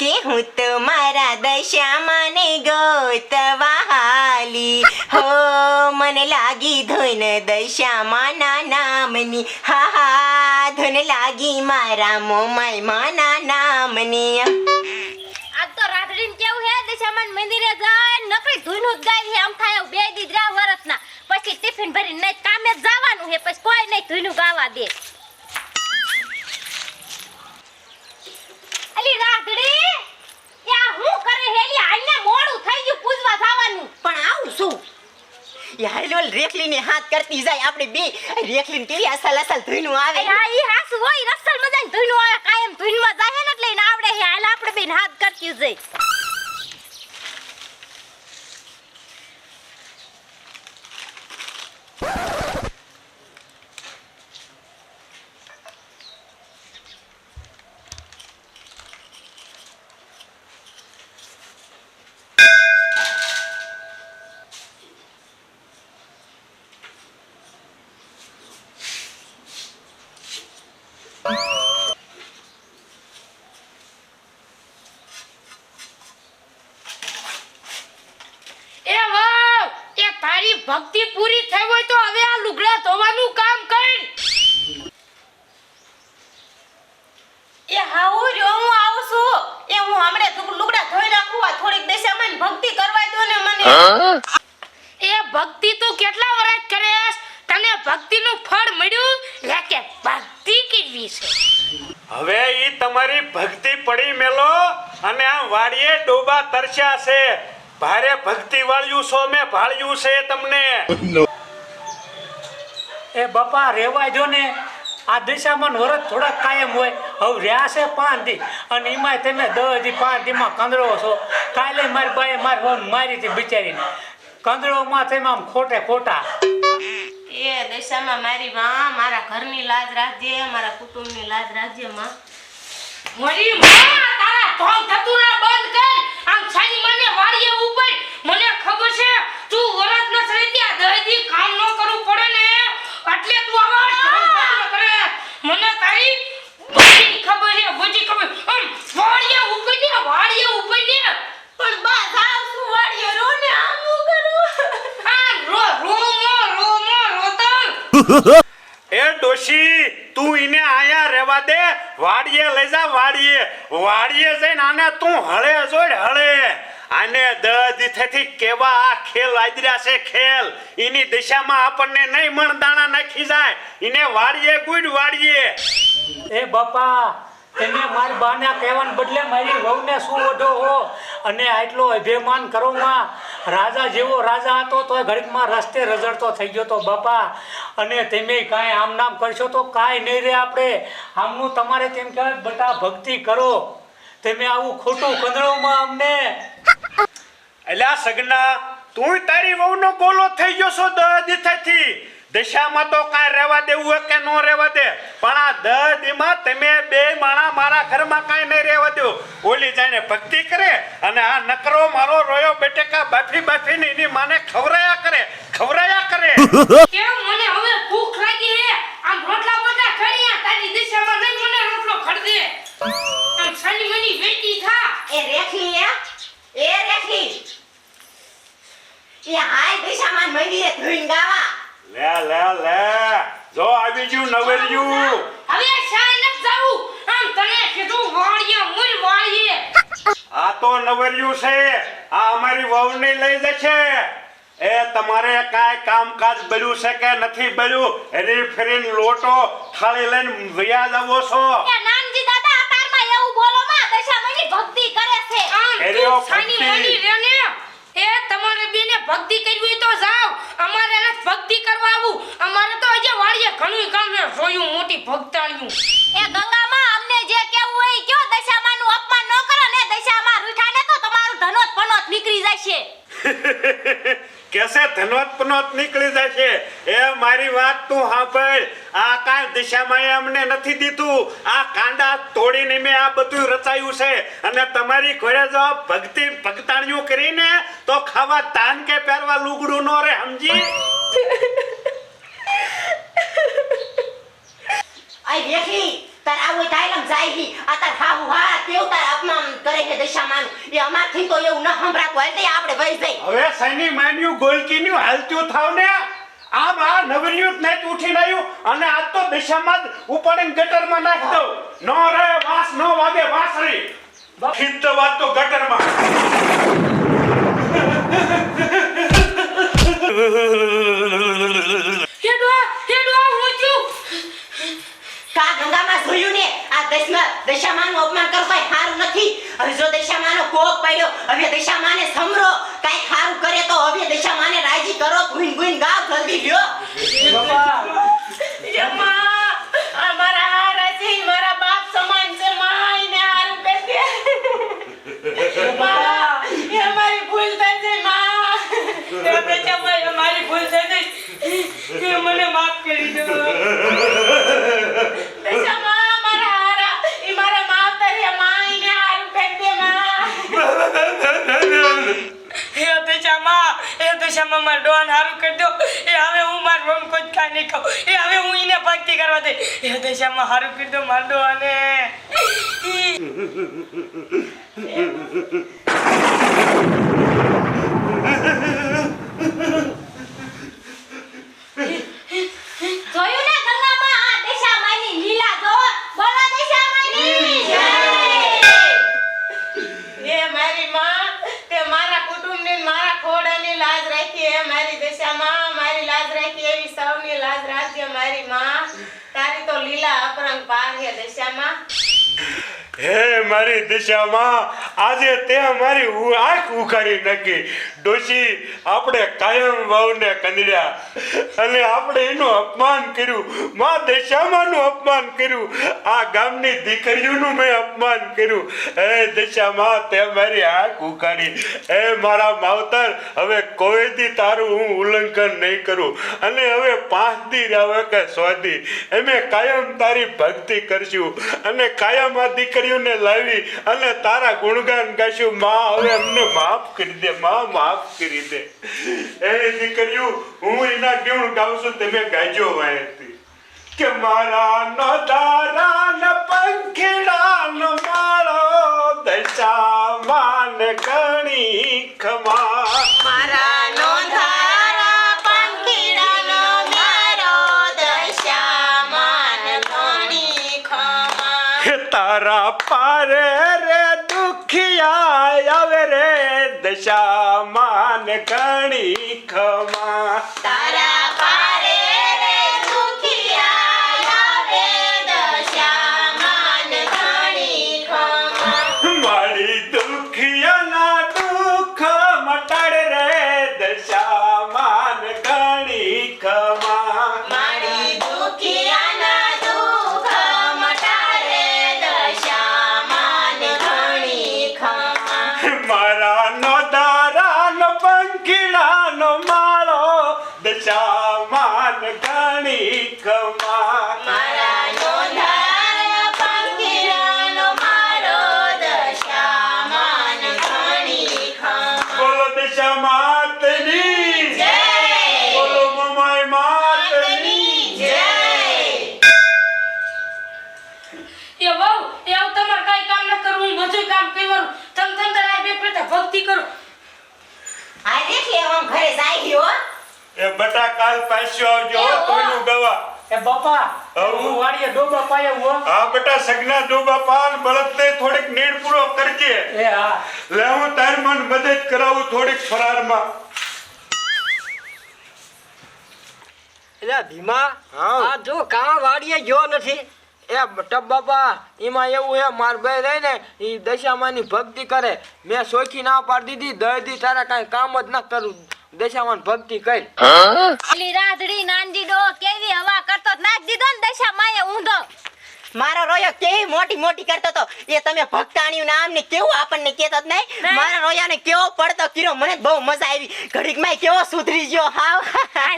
કે હું તો મારા દશામાં ગોતવા હાલી હો, મને લાગી ધૂન દશામાં ના નામની. હા હા, ધૂન લાગી મારા મોમાઈ માના નામની. આજ તો રાત્રિન કેવું હે, દશામાન મંદિરે જાય, નકરી ધૂનું ગાય હે, આમ થાય બે દીદરા વરસના. પછી ટિફિન ભરીને કામે જવાનું હે, પછી કોઈ નહીં ધૂનું ગાવા દે. અલી રાધડી યા હું કરે હેલી આઈને મોડું થઈ ગયું પૂજવા જવાનું. પણ આવું શું? યાર રેખલીને હાથ કરતી જાય આપણે બે. રેખલીને કેવી અસલ અસલ ધૂનું આવે? હા ઈ હાસ હોય રસલ મજાની ધૂનું આવે. કાયમ ધૂનમાં જાય ને એટલે આવડે હે હાલ આપણે બેન હાથ કરતી જઈ એ વાવ એ તારી ભક્તિ પૂરી થઈ હોય તો હવે આ લુગડા ધોવાનું કામ કર એ હાઉ રહ્યો હું આવું છું એ હું હમણે તું લુગડા ધોઈ નાખું આ થોડીક દશામાં ભક્તિ કરવા દો ને મને એ ભક્તિ તું કેટલા વર્ષ કરેસ તને ભક્તિનું ફળ મળ્યું લે કે ભક્તિ કરવી છે હવે ઈ તમારી ભક્તિ પડી મેલો અને આમ વાડીએ ડોબા તરસ્યા છે. ભારે ભક્તિ વાળ્યું છો મેં ભાળ્યું છે તમને. એ બાપા રેવા જો ને. આ દિશામાં વરત થોડાક કાયમ હોય. હવે રહ્યા છે પાંચ દી અને એમાંય તમે દસ દી પાંચ દીમાં કંદરો છો. કાલે મારી બાએ મારી વહુ મારી હતી બિચારીને. કંદરોમાં તમે આમ ખોટે ખોટા. એ દિશામાં મારી માં મારા ઘરની લાજ રાખજે મારા કુટુંબની લાજ રાખજે માં. મારી માં! તારા થતું ના બંધ કર. આમ છાની મને વાળીએ ઉપર. મને ખબર છે તું વરત ન આ દહેજી કામ ન કરવું પડે ને. એટલે તું આવા ઢોંગ કરે. મને તારી બધી ખબર છે બધી ખબર. આમ વાળીએ ઉપર ને વાળીએ ઉપર ને પણ બા સાવ શું વાળીએ? રો ને આમ હું કરું? આ રો રો મો રો મો રોતા એ ડોશી તું ઈને આયા રહેવા દે વાડીએ લઈ જા, વાડીએ. વાડીએ જઈને આને તું હળે જોડ હળે. આને દધીથી કેવા આ ખેલ આદર્યા છે ખેલ. એની દિશામાં આપણને નહીં મણ દાણા નાખી જાય. એને વાડીએ ગુડ વાડીએ. એ બાપા, તમે મારી બાને કહેવાને બદલે મારી વહુને શું ઓઢો હો? અને આટલો અભિમાન કરો માં રાજા જેવો રાજા હતો તો ઘડીકમાં રસ્તે રઝળતો થઈ ગયો તો બાપા, અને તમે કાંઈ આમ નામ કરશો તો કાંઈ નહીં રહે આપણે. આમનું તમારે તેમ કહેવાય, બટા ભક્તિ કરો. તમે આવું ખોટું કંદળોમાં અમને. એલા સગના તું તારી વહુનો ગોલો થઈ ગયો છો દધીથી દશામાં તો કાંઈ રહેવા દેવું કે ન રહેવા દે. પણ આ દીમાં તમે બે માણા મારા ઘરમાં કાંઈ નહીં રહેવા દો. ઓલી જાણે ભક્તિ કરે અને આ નકરો મારો રોયો બેટેકા બાફી બાફીને એની માને ખવરાયા કરે ખવરાયા કરે. મને હવે ભૂખ લાગી હે આમ રોટલા બધા ખડિયા તારી દિશામાં નહીં મને રોટલો ખડ દે આમ સાની મની વેટી થા એ રેખલી હે એ રેખલી એ હાય દશામાં મંદિરે ધૂન ગાવા લે લે લે જો આવી ગયું નવેરિયું હવે શાય ન જાવું આમ તને કીધું વાળીએ મુલ વાળીએ આ તો નવરિયું છે. આ અમારી વહુને લઈ જશે. એ તમારે કાંઈ કામકાજ બળ્યું છે કે નથી બળ્યું એની ફરીને લોટો થાળી લઈને વયા જવો છો. એ નાનજી દાદા અતારમાં એવું બોલો માં દશામાની ભક્તિ કરે છે. આમ એરી ઓ તું સાની ભક્તિ. ને એ તમારે બીને ભક્તિ કરવી હોય તો જાવ અમારે એને ભક્તિ કરવા આવું. અમારે તો આજે વાડીએ ઘણું કામ છે. જોયું મોટી ભક્તાણીયું એ ગંગામાં અમને જે કેવું હોય કયો દશામાનું અપમાન ન કરો ને દશામાં રૂઠાને તો તમારું ધનોત પનોત નીકળી જશે કેસે ધનવત પનવત નીકળી જશે? એ મારી વાત તું સાંભળ. આ કાંઈ દિશામાં એ અમને નથી દીધું. આ કાંડા તોડીને મેં આ બધું રચાયું છે. અને તમારી ઘરે જો ભક્તિ ભક્તાણીઓ કરીને તો ખાવા તાન કે પહેરવા લુગડું નો રે સમજી? આઈ રેખલી તાર આવું થાય લમ જાય હી. આ તાર હાહુ હા કેવું તાર અપમાન કરે છે દશામાનું. એ અમારથી તો એવું ન સંભળાતું. હાલ તે આપણે વહી જઈ. હવે સૈની માન્યું ગોલકીનું હાલતું થાવ ને. આમ આ નવરિયું જ ઉઠી આવ્યું અને આ તો દિશામાં જ ઉપાડીને ગટરમાં નાખી દઉં. નો રે વાસ નો વાગે વાસરી ખીત વાત તો ગટરમાં હેડવા હેડવા હું છું કા ગંગામાં જોયું ને આ દશમાં દશામાનું મારા છે બાપ સમાન છે માં એને હારું એ મારી ભૂલ થઈ છે માં. એ ભૂલ થઈ છે મને માફ કરી દો બેટા માં મારા હારા ઈ મારા માવતર છે માં એને હારું કરી દે માં એ દશામાં એ દશામાં માર ડોન હારું કરી દો. એ હવે હું માર રોમ કોઈ ખાઈ નહીં ખાઉં. એ હવે હું એને ભક્તિ કરવા દે. એ દશામાં હારું કરી દો માર ડોને જોયું રાખજે મારી માં. તારી તો લીલા અપરંગ પાર હે દશામાં. હે મારી દિશામાં આજે તે મારી આંખ ઉખાડી નાખી. ડોશી, આપણે કાયમ વાવને કંદડ્યા. અને આપણે એનું અપમાન કર્યું. મા દશામાનું અપમાન કર્યું. આ ગામની દીકરીઓનું મેં અપમાન કર્યું. હે દિશામાં તે મારી આંખ ઉખાડી. હે મારા માવતર, હવે કોઈ દી તારું હું ઉલ્લંઘન નહીં કરું. અને હવે પાંચ દી આવે કે સો એમે કાયમ તારી ભક્તિ કરશું. અને કાયમ આ દીકરીઓને લાવી અને તારા ગુણગાન ગાશું. માં, હવે અમને માફ કરી દે, માં, માફ કરી દે. એ દીકરીઓ, હું એના ગુણ ગાઉં છું, તમે ગાજો વાયથી. કે મારા નો દારા ન પંખીડા નો માળો દશા માન કણી ખમા મારા દશા માન કણી ખમા. તારા ભક્તિ કરો. આજે એટલે હું ઘરે જાય ગયો એ બટા કાલ પાછો આવજો. કોઈનું ગવા બાપા. હું વાડીએ ડોબા પાયા હું હા બેટા સગના ડોબા પાન બળદને થોડીક નીડ પૂરો કરજે. એ હા. લે હું તાર મન મદદ કરાવું થોડીક ફરારમાં. એટલે ભીમા. આ જો કા વાડીએ ગયો નથી? એ ટબ બાપા એમાં એવું હે માર ભાઈ રહી ને એ દશામાની ભક્તિ કરે. મેં સોખી ના પાડી દીધી દર્દી તારા કાંઈ કામ જ ના કરું. દશામાન ભક્તિ કરી પેલી રાધડી નાનજી ડો કેવી હવા કરતો નાખ દીધો ને દશામાએ ઊંધો. મારો રોયો કેવી મોટી મોટી કરતો તો? એ તમે ભક્તાણીયું નામ ને કેવું આપણને કેતો જ નહીં? મારા રોયા ને કેવો પડતો કીરો મને બહુ મજા આવી. ઘડીકમાં કેવો સુધરી ગયો? હાવ.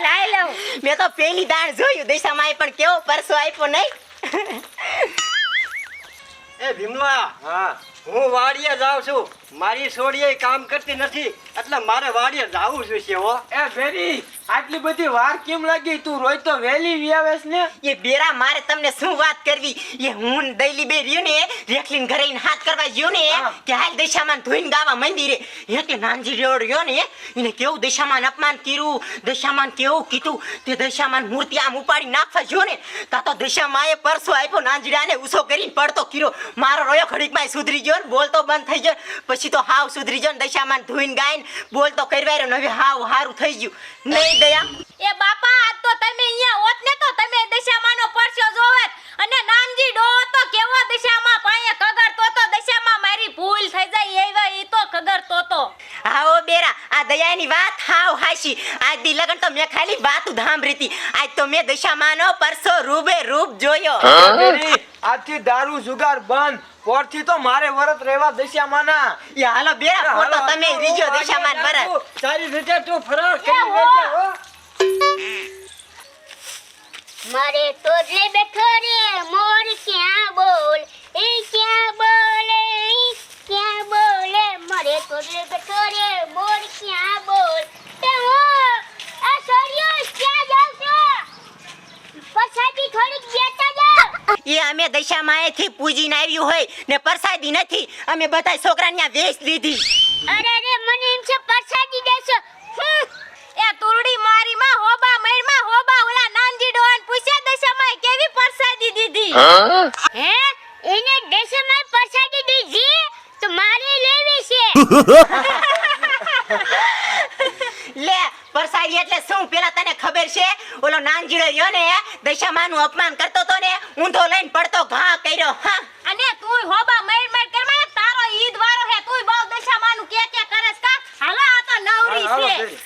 લાઈ લઉં મેં તો પેલી દાણ જોયું. દિશામાં પણ કેવો પરસો આપ્યો નહીં? એ ભીમલા હા. હું વાડીએ જાઉં છું. મારી છોડીએ કામ કરતી નથી. એટલે મારે વાડીએ જાવું જોઈશે હો. એ બેરી આટલી બધી વાર કેમ લાગી? તું રોજ તો વેલી વ્યાવેશ ને? એ બેરા મારે તમને શું વાત કરવી? એ હું દૈલી બે રહ્યું ને રેખલીન ઘરે હાથ કરવા ગયો ને કે હાલ દશામાન ધોઈને ગાવા મંદિરે એટલે નાનજી રેવડ રહ્યો ને એને કેવું દશામાન અપમાન કર્યું? દશામાન કેવું કીધું? તે દશામાન મૂર્તિ આમ ઉપાડી નાખવા ગયો ને તા તો દશામાએ પરસો આપ્યો નાનજીડાને ઉસો કરીને પડતો કર્યો. મારો રોયો ઘડીકમાં સુધરી ગયો ને બોલતો બંધ થઈ ગયો. પછી તો હાવ સુધરી ને દશામાન ધોઈને ગાઈને બોલતો કરવાયો ને હવે હાવ હારું થઈ ગયું. નહીં દયા. એ બાપા આજ તો તમે અહીંયા હોત ને તો તમે દશામાનો પરસ્યો જોવેત. અને નાનજી ડો તો કેવો દશામાં પાયે કગર તો દશામાં મારી ભૂલ થઈ જાય એવા ઈ તો કગર તો આવો બેરા આ દયાની વાત હાવ હાશી આજ દી લગન તો મેં ખાલી વાત ધામ રીતી આજ તો મેં દશામાનો પરસો રૂબે રૂપ જોયો. આજથી દારૂ જુગાર બંધ પોરથી તો મારે વરત રહેવા દશામાના એ હાલો બે હાલો, તમે રીજો દશામાન. વરસ સારી રીતે તું ફરાર કરી. લેજે, હો. મારે તો રે બેઠો રે મોર ક્યાં બોલ એ ક્યાં બોલે ક્યાં બોલે મારે તો રે બેઠો રે મોર ક્યાં બોલ તે હું આ સોરિયો ક્યાં જાવ છો જાઓ એ અમે દશામાએથી પૂજીને આવ્યું હોય ને પરસાદી નથી. અમે બધા છોકરા ને વેચ લીધી. અરે રે મને એમ છે પરસાડી દેશો. એ તુરડી મારી માં હોબા મેરમાં હોબા ઓલા નાનજી ડોન પૂછે દશામાએ કેવી પરસાદી દીધી? હે? એને દેશમાં પરસાડી દીધી? તો મારે લેવી છે. લે એટલે શું? પેલા તને ખબર છે? ઓલો નાનજીડો રહ્યો ને દશામાનું અપમાન કરતો તો ને ઊંધો લઈને પડતો ઘા કર્યો હા. અને તું હોબા મેર મૈર કરમાં તારો ઈદ વારો હે તું બહુ દશામાનું કે કે કરસ કા? હાલો આ તો નવરી છે.